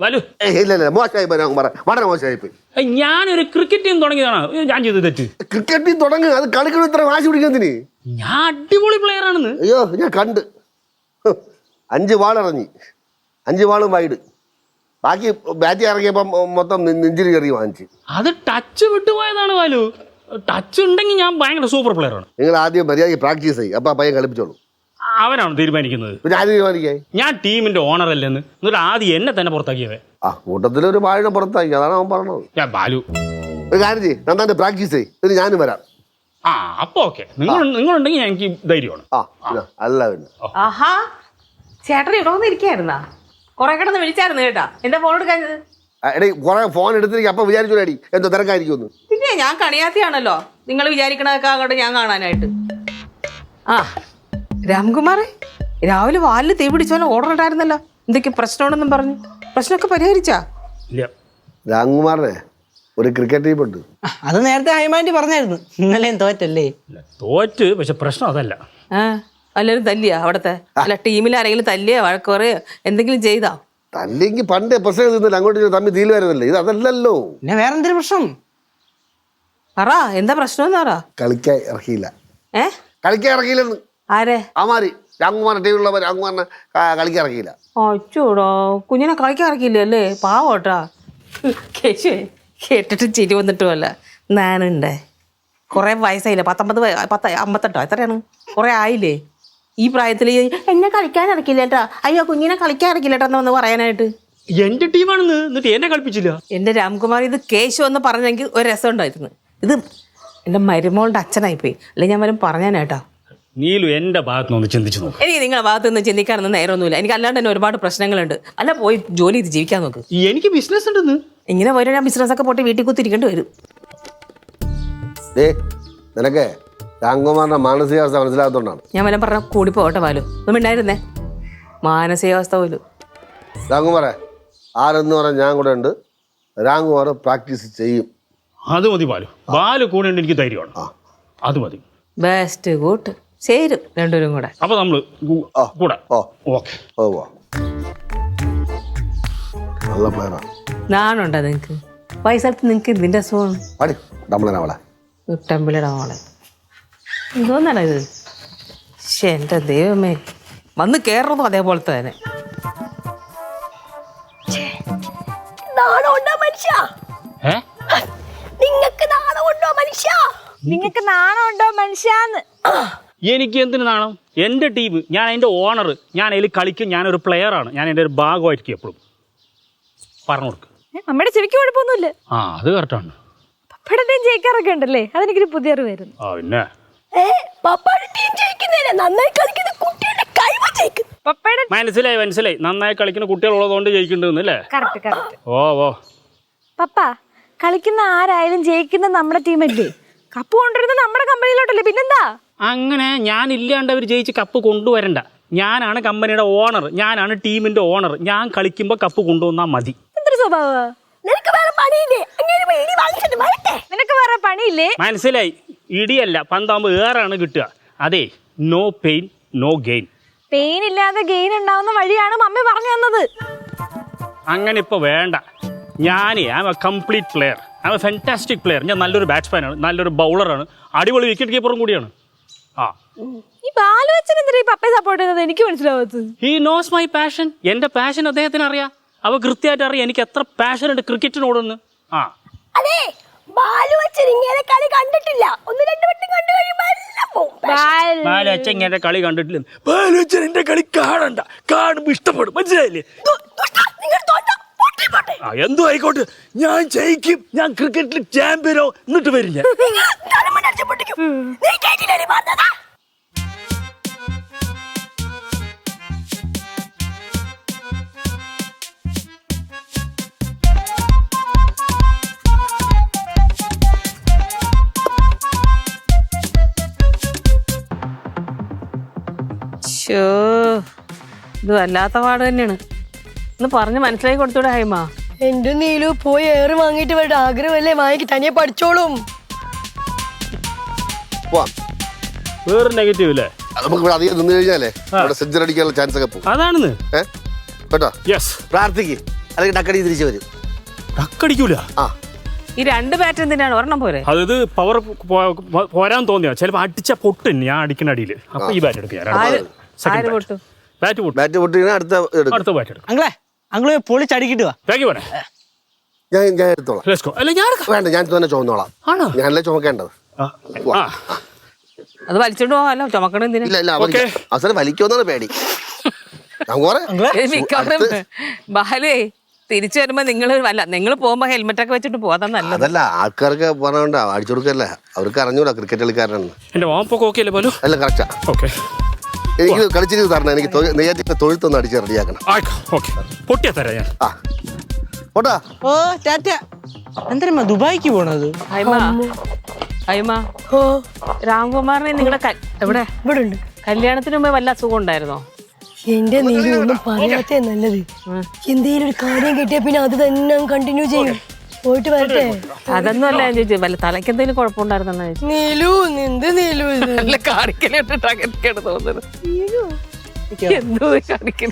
വലു. ഇല്ല ഇല്ല മോശമായി പോയി രാംകുമാർ വളരെ മോശമായി പോയി. ഞാനൊരു ക്രിക്കറ്റ് ടീം തുടങ്ങിയതാണ്. ഞാൻ ചെയ്ത് തെറ്റ്. ക്രിക്കറ്റിൽ തുടങ്ങി അത് കളിക്കണം ഇത്ര വാശി പിടിക്കുന്നതിന് ഞാൻ അടിപൊളി പ്ലെയർ ആണെന്ന്. അയ്യോ ഞാൻ കണ്ട്. അഞ്ച് വാൾ ഇറങ്ങി. അഞ്ച് വാളും വൈഡ് ബാക്കി ബാറ്റ് ഇറങ്ങിയപ്പം മൊത്തം നെഞ്ചിരി കയറി വാങ്ങിച്ച്. അത് ടച്ച് വിട്ടുപോയതാണ് വാലു. ടച്ച് ഉണ്ടെങ്കിൽ ഞാൻ ഭയങ്കര സൂപ്പർ പ്ലെയർ ആണ്. നിങ്ങൾ ആദ്യം മര്യാദയ്ക്ക് പ്രാക്ടീസ് ചെയ്യും. അപ്പം ആ പയ്യൻ കളിപ്പിച്ചോളൂ. അവനാണ് തീരുമാനിക്കുന്നത്. പിന്നെ തീരുമാനിക്കേ? ഞാൻ ടീമിന്റെ ഓണർ അല്ലെന്ന്. എന്നിട്ട് ആദ്യം എന്നെ തന്നെ പുറത്താക്കിയവേ ആ കൂട്ടത്തിൽ ഒരു വാഴ പുറത്താക്കി. അതാണ് അവൻ പറഞ്ഞത്. ഞാൻ ബാലു. ഒരു കാര്യം ചെയ്യും. നന്നായിട്ട് പ്രാക്ടീസ് ചെയ്യും. ഞാനും വരാം. ആ അപ്പൊ ഓക്കെ. നിങ്ങൾ നിങ്ങളുണ്ടെങ്കിൽ എനിക്ക് ധൈര്യമാണ്. ആ പിന്നെ അല്ല പിന്നെ. ആഹാ ചേട്ടൻ ഇവിടെ വന്നിരിക്കായിരുന്നാ കൊറേ കിടന്ന് വിളിച്ചായിരുന്നു കേട്ടാ. എന്താ ഫോൺ എടുക്കാഞ്ഞത് ആ, എടീ കുറെ ഫോൺ എടുത്തിരിക്കും. അപ്പം വിചാരിച്ചു എന്തോ തിരക്കായിരിക്കുമെന്ന്. പിന്നെ ഞാൻ കണിയാത്തിയാണല്ലോ. നിങ്ങൾ വിചാരിക്കണതൊക്കെ അങ്ങോട്ട് ഞാൻ കാണാനായിട്ട്. ആ രാംകുമാർ രാവിലെ വാലിൽ തീ പിടിച്ചോനെ ഓർഡർ ഇട്ടായിരുന്നല്ലോ എന്തൊക്കെ പ്രശ്നമുണ്ടെന്നും പറഞ്ഞു. പ്രശ്നമൊക്കെ പരിഹരിച്ചാ? ഇല്ല. രാംകുമാറിനെ ഒരു ക്രിക്കറ്റ് ടീം ഉണ്ട്. അത് നേരത്തെ ഹൈമാൻഡി പറഞ്ഞായിരുന്നു. ഇന്നലെയും തോറ്റല്ലേ ഇല്ല, തോറ്റ് പക്ഷെ പ്രശ്നം അതല്ല. ആ എല്ലാവരും തല്ലിയാ അവിടത്തെ? അല്ല ടീമിൽ ആരെങ്കിലും തല്ലിയോ വഴക്കുറയോ എന്തെങ്കിലും ചെയ്താ? തല്ലെങ്കിൽ പണ്ടേ പ്രശ്നം തിന്നില്ല അങ്ങോട്ട് തമ്മിൽ തീൽ വരുന്നില്ല. ഇത് അതല്ലല്ലോ. പിന്നെ വേറെ എന്തൊരു പ്രശ്നം? പറ എന്താ പ്രശ്നം എന്ന് പറ. കളിക്കാൻ ഇറക്കിയില്ല ഏ? കളിക്കാൻ ഇറക്കിയില്ലെന്ന് ആരെ? അമാരി രാംകുമാറിന്റെ ടീമിലുള്ളവർ രാംകുമാറിനെ ക- കളിക്കാൻ ഇറക്കിയില്ല. അച്ചോടോ. കുഞ്ഞിനെ കളിക്കാൻ ഇറക്കിയില്ലേ അല്ലേ പാവോട്ടാ കേട്ടിട്ട് ചിരി വന്നിട്ടുമല്ല നാനുണ്ടേ. കുറേ വയസ്സായില്ലേ? പത്തൊമ്പത് വയ- പത്ത് അമ്പത്തെട്ടോ? എത്രയാണ്? കുറേ ആയില്ലേ? ഈ പ്രായത്തിൽ എന്നെ കളിക്കാൻ ഇറക്കില്ല കേട്ടാ. അയ്യോ കുഞ്ഞിനെ കളിക്കാൻ ഇറക്കില്ല കേട്ടോ എന്ന് പറയാനായിട്ട്. എന്റെ ടീമാണെന്ന് എന്നിട്ട് എന്നെ കളിപ്പിച്ചില്ല? എന്റെ രാംകുമാർ ഇത് കേശു എന്ന് പറഞ്ഞെങ്കിൽ ഒരു രസം ഉണ്ടായിരുന്നു ഇത് എന്റെ മരുമോളുടെ അച്ഛനായിപ്പോയി. അല്ലെങ്കിൽ ഞാൻ വരും പറഞ്ഞാനേട്ടാ നീലു എന്റെ ഭാഗത്തുനിന്ന് നിന്ന് ചിന്തിച്ചു നോക്ക്. എനിക്ക് നിങ്ങളെ ഭാഗത്ത് നിന്ന് ചിന്തിക്കാനൊന്നും നേരമൊന്നുമില്ല. എനിക്ക് അല്ലാണ്ട് തന്നെ ഒരുപാട് പ്രശ്നങ്ങളുണ്ട്. അല്ല പോയി ജോലി ചെയ്ത് ജീവിക്കാൻ നോക്ക്. എനിക്ക് ബിസിനസ് ഉണ്ടെന്ന്. ഇങ്ങനെ പോയാൽ ഞാൻ ബിസിനസ് ഒക്കെ പോയി വീട്ടിൽ കുത്തിരിക്കേണ്ടി വരും. നിനക്ക് രാംകുമാറിന്റെ മാനസികാവസ്ഥ മനസ്സിലാകത്തോണ്ടാണ്. ഞാൻ വല്ല പറഞ്ഞ കൂടി പോകട്ടെ പാലു ഒന്നും ഉണ്ടായിരുന്നേ മാനസികാവസ്ഥ പോലും. രാംകുമാറെ ആരെന്ന് പറഞ്ഞാൽ ഞാൻ കൂടെ ഉണ്ട്. രാംകുമാർ പ്രാക്ടീസ് ചെയ്യും. അത് മതി ബാലു. ബാലു കൂടെ എനിക്ക് ധൈര്യമാണ്. അത് മതി. ബെസ്റ്റ് കൂട്ട് ചേരും. രണ്ടുപേരും കൂടെ. അപ്പൊ നമ്മൾ. കൂടെ. ഓക്കെ. നല്ല നാണുണ്ടോ നിങ്ങക്ക്? പൈസത്ത് നിങ്ങക്ക് ഇതിന്റെ അസുഖം? പടി നമ്മളെ അവളെ. ടെമ്പിളിടാ മോളെ. എന്തോന്നാണ് ഇത്? എന്റെ ദൈവമേ. വന്ന് കയറുന്നതും അതേപോലത്തെ തന്നെ. നാണമുണ്ടോ മനുഷ്യ? ഏ? നാണമുണ്ടോ മനുഷ്യ? നിങ്ങൾക്ക് നാണമുണ്ടോ മനുഷ്യാന്ന്? എനിക്ക് എന്തിനു നാണം? എന്റെ ടീം ഞാൻ അതിന്റെ ഓണർ ഞാൻ അതിൽ കളിക്കും ഞാനൊരു പ്ലെയർ ആണ്. ഞാൻ എന്റെ ഒരു ഭാഗമായിരിക്കും എപ്പോഴും. പറഞ്ഞു കൊടുക്കും അമ്മയുടെ ചെവിക്ക് കുഴപ്പമൊന്നുമില്ല. ആ അത് കറക്റ്റാണ് ടീം ജയിക്കാറൊക്കെ ഉണ്ടല്ലേ? അതെനിക്കൊരു പുതിയ അറിവായിരുന്നു ആ പിന്നെ? മനസ്സിലായി മനസ്സിലായി. നന്നായി കളിക്കുന്ന കുട്ടികളുള്ളതുകൊണ്ട് കറക്റ്റ് ഓ ഓ. പപ്പ കളിക്കുന്ന ആരായാലും ജയിക്കുന്ന നമ്മുടെ ടീമല്ലേ കപ്പ് കൊണ്ടുവരുന്നത് നമ്മുടെ കമ്പനിയിലോട്ടല്ലേ പിന്നെന്താ? അങ്ങനെ ഞാൻ ഇല്ലാണ്ട് അവർ ജയിച്ച് കപ്പ് കൊണ്ടുവരണ്ട. ഞാനാണ് കമ്പനിയുടെ ഓണർ ഞാനാണ് ടീമിന്റെ ഓണർ ഞാൻ കളിക്കുമ്പോൾ കപ്പ് കൊണ്ടുവന്നാൽ മതി. നിനക്ക് വേറെ പണിയില്ലേ? നിനക്ക് വേറെ പണിയില്ലേ? മനസ്സിലായി. ഇടിയല്ല പന്താകുമ്പോൾ ഏറാണ് കിട്ടുക. അതെ no pain no gain pain ഇല്ലാതെ ഗെയിൻ ഉണ്ടാവുന്ന വഴിയാണ് മമ്മി പറഞ്ഞു തന്നത്. അങ്ങനെ ഇപ്പൊ വേണ്ട. ഞാൻ I a complete player am a fantastic player ഞാൻ നല്ലൊരു ബാറ്റ്സ്മാനാണ് നല്ലൊരു ബൗളറാണ് അടിപൊളി വിക്കറ്റ് കീപ്പറും കൂടിയാണ്. ഈ ബാലു അച്ഛൻ എന്തിനാ ഈ പപ്പയെ സപ്പോർട്ട് ചെയ്യുന്നത്? എനിക്ക് മനസ്സിലാവാത്തത്. He knows my passion passion അദ്ദേഹത്തിന് അറിയാം അവ കൃത്യമായിട്ട് അറിയാം. എനിക്ക് എത്ര പാഷൻ ഉണ്ട് ക്രിക്കറ്റിനോടൊന്ന്. ആ. അതെ ബാലു അച്ഛൻ ഇങ്ങനെ കളി കണ്ടിട്ടില്ല. ഒന്ന് രണ്ട് വട്ടം കണ്ടു എല്ലാം പോവും ബാലച്ചൻ ഇങ്ങനെ കളി കണ്ടിട്ടില്ല. കളി കാണണ്ട. കാണുമ്പോ ഇഷ്ടപ്പെടും. മനസ്സിലായില്ലേ? ദു- ദുഷ്ടാ, നിങ്ങൾ തോറ്റ പൊട്ടി പൊട്ടി. ആ എന്തോ ആയിക്കോട്ടെ. ഞാൻ ജയിക്കും. ഞാൻ ക്രിക്കറ്റിൽ ചാമ്പ്യനോ എന്നിട്ട് വരില്ല നിങ്ങൾ നീ കേട്ടില്ലേ പറഞ്ഞതാ ഷോ ഇത് വല്ലാത്ത പാട് തന്നെയാണ്. ഒന്ന് പറഞ്ഞ് മനസ്സിലാക്കി കൊടുത്തൂടെ ഹൈമ? എന്റെ നീലു പോയി ഏറ് വാങ്ങിയിട്ട് വേണ്ട ആഗ്രഹമല്ലേ? വാങ്ങിക്ക് തനിയെ പഠിച്ചോളും. പോവാം. വേറെ നെഗറ്റീവ് അല്ലേ അത് നമുക്ക് ഇവിടെ അധികം നിന്ന് കഴിഞ്ഞാലേ ഇവിടെ സെഞ്ചുറി അടിക്കാനുള്ള ചാൻസ് ഒക്കെ പോകും. അതാണെന്ന്. ഏ? കേട്ടോ? യെസ് പ്രാർത്ഥിക്കും. അല്ലെങ്കിൽ ടക്കടി തിരിച്ചു വരും. ടക്കടിക്കൂല ആ. ഈ രണ്ട് ബാറ്റ് എന്തിനാണ്? ഒരെണ്ണം പോരെ. അതായത് പവർ പോരാൻ തോന്നിയോ? ചിലപ്പോ അടിച്ച പൊട്ടും ഞാൻ അടിക്കുന്ന അടിയിൽ അപ്പൊ ഈ ബാറ്റ് എടുക്കുക. ബാറ്റ് പൊട്ടും? ബാറ്റ് പൊട്ടിങ്ങനെ അടുത്ത എടുക്കും. അടുത്ത ബാറ്റ് എടുക്കും. അങ്ങളെ അങ്ങളെ പൊളിച്ചടിക്കിട്ട് വാ. ബാക്കി പോരെ ഞാൻ ഞാൻ എടുത്തോളാം. ലെറ്റ്സ് ഗോ അല്ല ഞാൻ. വേണ്ട ഞാൻ തന്നെ ചുമന്നോളാം ആണോ? ഞാനല്ലേ ചുമക്കേണ്ടത് ആ, അത് വലിച്ചോണ്ട് പോകാമല്ലോ ചുമക്കണ എന്തിനാ? ഇല്ല ഇല്ല അവർക്ക് ഓക്കേ. അവസരം വലിക്കുമെന്നാണ് പേടി. മിക്കവാറും ബാലുവേ തിരിച്ചു വരുമ്പോ നിങ്ങൾ അല്ല നിങ്ങൾ പോകുമ്പോ ഹെൽമെറ്റ് ഒക്കെ വെച്ചിട്ട് പോകാൻ നല്ലത്. അതല്ല ആൾക്കാർക്ക് പറഞ്ഞോണ്ട അടിച്ചു കൊടുക്കല്ല. അവർക്ക് അറിഞ്ഞൂടാ ക്രിക്കറ്റ് കളിക്കാരനാണ് എന്റെ വാപ്പൊക്കെ ഓക്കെ അല്ലേ പോലും? അല്ല കറക്റ്റാ ഓക്കെ. എനിക്ക് കളിച്ചിട്ട് തരണം എനിക്ക് തൊഴി- നെയ്യാറ്റിന്റെ തൊഴുത്തൊന്ന് അടിച്ച് റെഡിയാക്കണം. ഓക്കെ. പൊട്ടിയാ തരാം ഞാൻ. ആ. പോട്ടാ. ഓ ടാറ്റ. എന്തരമ്മ ദുബായിക്ക് പോണത്? ഹൈമ ഹൈമ ഓ. രാംകുമാറിനെ നിങ്ങളുടെ എവിടെ? ഇവിടെ ഉണ്ട് കല്യാണത്തിന് മുമ്പേ വല്ല അസുഖം ഉണ്ടായിരുന്നോ? എന്റെ നീലു ഒന്നും പറയാത്തേ നല്ലത്. എന്തെങ്കിലും ഒരു കാര്യം കിട്ടിയാ പിന്നെ അത് തന്നെ കണ്ടിന്യൂ ചെയ്യും. പോയിട്ട് വരട്ടെ. അതൊന്നും അല്ല ഞാൻ ചോദിച്ചത്. വല്ല തലയ്ക്ക് എന്തെങ്കിലും കുഴപ്പമുണ്ടായിരുന്നോ ചോദിച്ചു നീലു എന്ത് നീലു ഇത്. നല്ല കാണിക്കലിട്ടിട്ടാ തോന്നുന്നത്. എന്തോ കാണിക്കൽ?